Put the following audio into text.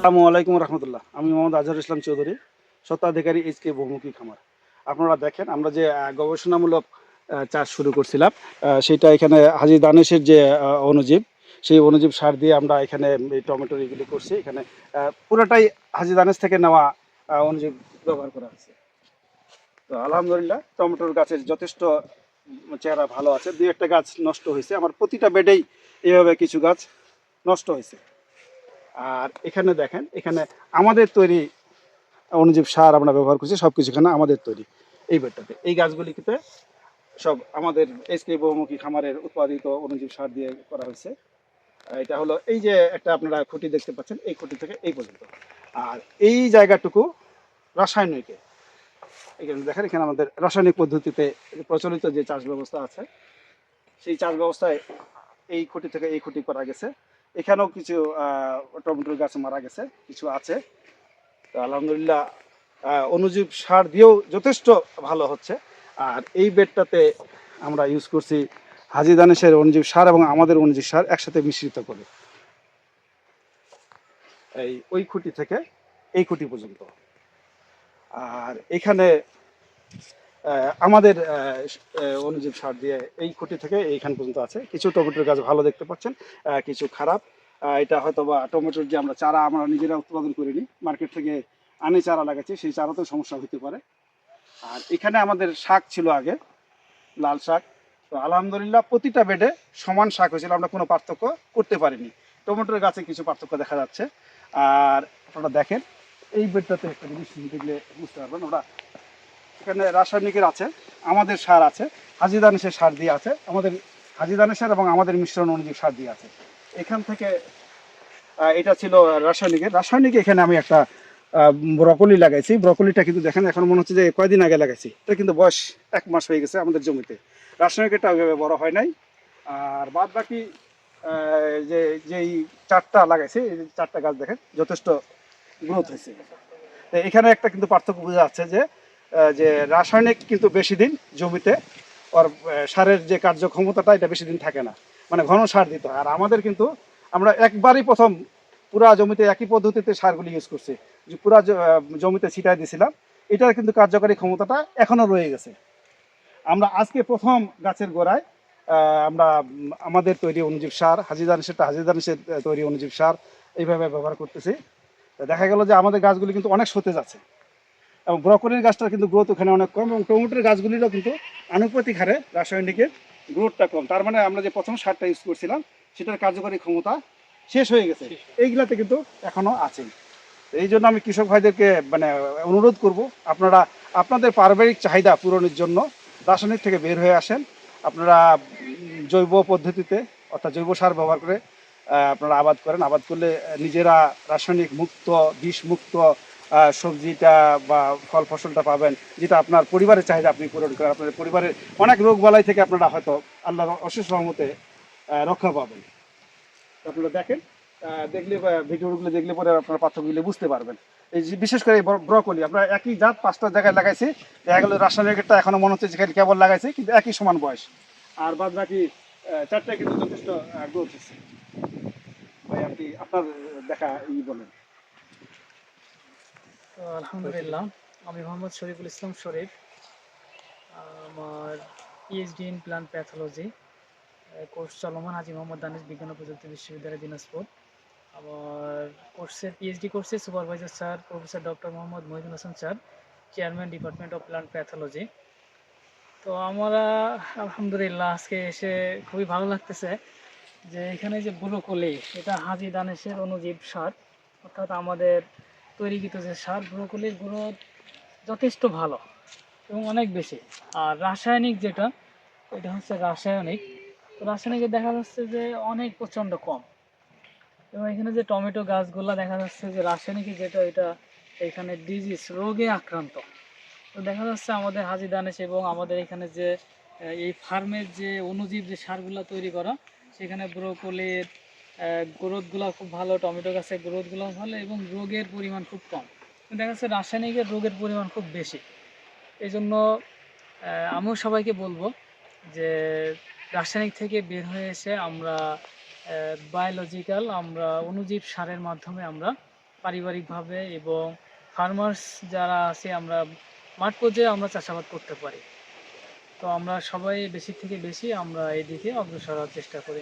আসসালামু আলাইকুম রহমতুল্লাহ। আমি মোহাম্মদ আজহার ইসলাম চৌধুরী, স্বত্বাধিকারী এইচ কে বহুমুখী খামার। আপনারা দেখেন, আমরা যে গবেষণামূলক চাষ শুরু করছিলাম সেটা এখানে হাজি দানেশের যে অনুজীব সেই অনুজীব সার দিয়ে আমরা এখানে টমেটো এগুলি করছি। এখানে পুরোটাই হাজি দানেশ থেকে নেওয়া অনুজীব ব্যবহার করা হচ্ছে। তো আলহামদুলিল্লাহ, টমেটোর গাছের যথেষ্ট চেহারা ভালো আছে। দুই একটা গাছ নষ্ট হয়েছে। আমার প্রতিটা বেডেই এভাবে কিছু গাছ নষ্ট হয়েছে। আর এখানে দেখেন, এখানে আমাদের তৈরি অনুজীব সার আমরা ব্যবহার করছি সব কিছু এখানে আমাদের তৈরি। এই বেডটাতে, এই গাছগুলিতে সব আমাদের এসকে বহুমুখী খামারের উৎপাদিত অনুজীব সার দিয়ে করা হয়েছে। এটা হলো এই যে একটা আপনারা খুঁটি দেখতে পাচ্ছেন, এই খুঁটি থেকে এই পর্যন্ত। আর এই জায়গাটুকু রাসায়নিকে, এখানে দেখেন, এখানে আমাদের রাসায়নিক পদ্ধতিতে প্রচলিত যে চাষ ব্যবস্থা আছে, সেই চাষ ব্যবস্থায় এই খুঁটি থেকে এই খুঁটি করা গেছে। এখানেও কিছু টমেটোর গাছ মারা গেছে, কিছু আছে। তো আলহামদুলিল্লাহ অনুজীব সার দিয়েও যথেষ্ট ভালো হচ্ছে। আর এই বেডটাতে আমরা ইউজ করছি হাজি দানেশের অনুজীব সার এবং আমাদের অনুজীব সার একসাথে মিশ্রিত করে। এই, ওই খুঁটি থেকে এই খুঁটি পর্যন্ত। আর এখানে আমাদের অনুজীব সার দিয়ে এই খুঁটি থেকে এইখান পর্যন্ত আছে। কিছু টমেটোর গাছ ভালো দেখতে পাচ্ছেন কিছু খারাপ। এটা হয়তো বা টমেটোর যে আমরা চারা আমরা নিজেরা উৎপাদন করিনি, মার্কেট থেকে আনে চারা লাগাচ্ছি, সেই চারাতেও সমস্যা হতে পারে। আর এখানে আমাদের শাক ছিল আগে, লাল শাক। তো আলহামদুলিল্লাহ প্রতিটা বেডে সমান শাক হয়েছিল, আমরা কোনো পার্থক্য করতে পারিনি। টমেটোর গাছে কিছু পার্থক্য দেখা যাচ্ছে। আর আপনারা দেখেন, এই বেডটাতে একটা জিনিস দেখলে বুঝতে পারবেন ওরা এখানে রাসায়নিকের আছে, আমাদের সার আছে হাজিদানেশের সার দিয়ে আছে, আমাদের হাজিদানেশের এবং আমাদের মিশ্রণ অনুযায়ী সার দিয়ে আছে। এখান থেকে এটা ছিল রাসায়নিকের। রাসায়নিক এখানে আমি একটা ব্রকলি লাগাইছি। ব্রকলিটা কিন্তু দেখেন, এখন মনে হচ্ছে যে কয়দিন আগে লাগাইছি। এটা কিন্তু বয়স এক মাস হয়ে গেছে আমাদের জমিতে। রাসায়নিকটা ওইভাবে বড় হয় নাই। আর বাদ বাকি যে, যেই চারটা লাগাইছি চারটা গাছ দেখেন, যথেষ্ট গ্রোথ হয়েছে। এখানে একটা কিন্তু পার্থক্য বোঝা যাচ্ছে যে যে রাসায়নিক কিন্তু বেশি দিন জমিতে ওর সারের যে কার্যক্ষমতাটা, এটা বেশি দিন থাকে না। মানে ঘন সার দিতে হয়। আর আমাদের কিন্তু আমরা একবারই প্রথম পুরা জমিতে একই পদ্ধতিতে সারগুলি ইউজ করছি। যে পুরা জমিতে ছিটাই দিয়েছিলাম এটার কিন্তু কার্যকারী ক্ষমতাটা এখনও রয়ে গেছে। আমরা আজকে প্রথম গাছের গোড়ায় আমরা আমাদের তৈরি অনুজীব সার হাজিদানিসের হাজিদানিসের তৈরি অনুজীব সার এইভাবে ব্যবহার করতেছি। দেখা গেল যে আমাদের গাছগুলি কিন্তু অনেক সতেজ আছে। এবং ব্রকলির গাছটার কিন্তু গ্রোথ ওখানে অনেক কম এবং টমেটোর গাছগুলিরও কিন্তু আনুপাতিক হারে রাসায়নিকের গ্রোথটা কম। তার মানে আমরা যে প্রথম সারটা ইউজ করছিলাম সেটার কার্যকরী ক্ষমতা শেষ হয়ে গেছে। এইগুলাতে কিন্তু এখনও আছে এই জন্য আমি কৃষক ভাইদেরকে মানে অনুরোধ করব আপনারা আপনাদের পারিবারিক চাহিদা পূরণের জন্য রাসায়নিক থেকে বের হয়ে আসেন। আপনারা জৈব পদ্ধতিতে অর্থাৎ জৈব সার ব্যবহার করে আপনারা আবাদ করেন। আবাদ করলে নিজেরা রাসায়নিক মুক্ত বিষ মুক্ত আহ, সবজিটা বা ফল ফসলটা পাবেন, যেটা আপনার পরিবারের চাহিদা আপনি পূরণ করেন। আপনাদের পরিবারের অনেক রোগ বালাই থেকে আপনারা হয়তো আল্লাহর অশেষ রহমতে রক্ষা পাবেন। আপনারা দেখেন দেখলে ভিডিওগুলো দেখলে পরে আপনারা পার্থক্যগুলো বুঝতে পারবেন। এই যে বিশেষ করে ব্রকলি, আমরা একই জাত পাঁচটা জায়গায় লাগাইছি। দেখা গেলো রাসায়নিকটা এখনও মনে হচ্ছে যেখানে কেবল লাগাইছি, কিন্তু একই সমান বয়স। আর বাদ বাকি চারটা কিন্তু যথেষ্ট গ্রোথ হচ্ছে। ভাই, আপনি আপনার দেখা ই বলেন। আলহামদুলিল্লাহ, আমি মোহাম্মদ শরীফুল ইসলাম শরীফ, আমার PhD in plant pathology course চলমান হাজি মোহাম্মদ দানিশ বিজ্ঞান ও প্রযুক্তি বিশ্ববিদ্যালয় দিনাজপুর। আমার কোর্সের পিএইচডি কোর্সে supervisor sir professor doctor Mohammad Mohidul Hasan sir chairman department of plant pathology তো আমরা, আলহামদুলিল্লাহ, আজকে এসে খুবই ভালো লাগতেছে যে এখানে যে ব্রোকলি, এটা হাজি দানেশের অনুজীব সার, অর্থাৎ আমাদের তৈরিকৃত যে সার ব্রোকলির গ্রোথ যথেষ্ট ভালো এবং অনেক বেশি। আর রাসায়নিক যেটা, এটা হচ্ছে রাসায়নিক। তো রাসায়নিকে দেখা যাচ্ছে যে অনেক প্রচণ্ড কম। এবং এখানে যে টমেটো গাছগুলা দেখা যাচ্ছে যে রাসায়নিকে যেটা, এটা এখানে ডিজিজ রোগে আক্রান্ত। তো দেখা যাচ্ছে আমাদের হাজি দানেশ এবং আমাদের এখানে যে, এই ফার্মের যে অনুজীব যে সারগুলা তৈরি করা, সেখানে ব্রোকলির গ্রোথগুলো খুব ভালো, টমেটো গাছের গ্রোথগুলো ভালো এবং রোগের পরিমাণ খুব কম। দেখা যাচ্ছে রাসায়নিকের রোগের পরিমাণ খুব বেশি। এই জন্য আমিও সবাইকে বলব যে রাসায়নিক থেকে বের হয়ে এসে আমরা বায়োলজিক্যাল আমরা অণুজীব সারের মাধ্যমে আমরা পারিবারিকভাবে এবং ফার্মার্স যারা আছে আমরা মাঠ পর্যায়ে আমরা চাষাবাদ করতে পারি। তো আমরা সবাই বেশি থেকে বেশি আমরা এদিকে অগ্রসর হওয়ার চেষ্টা করি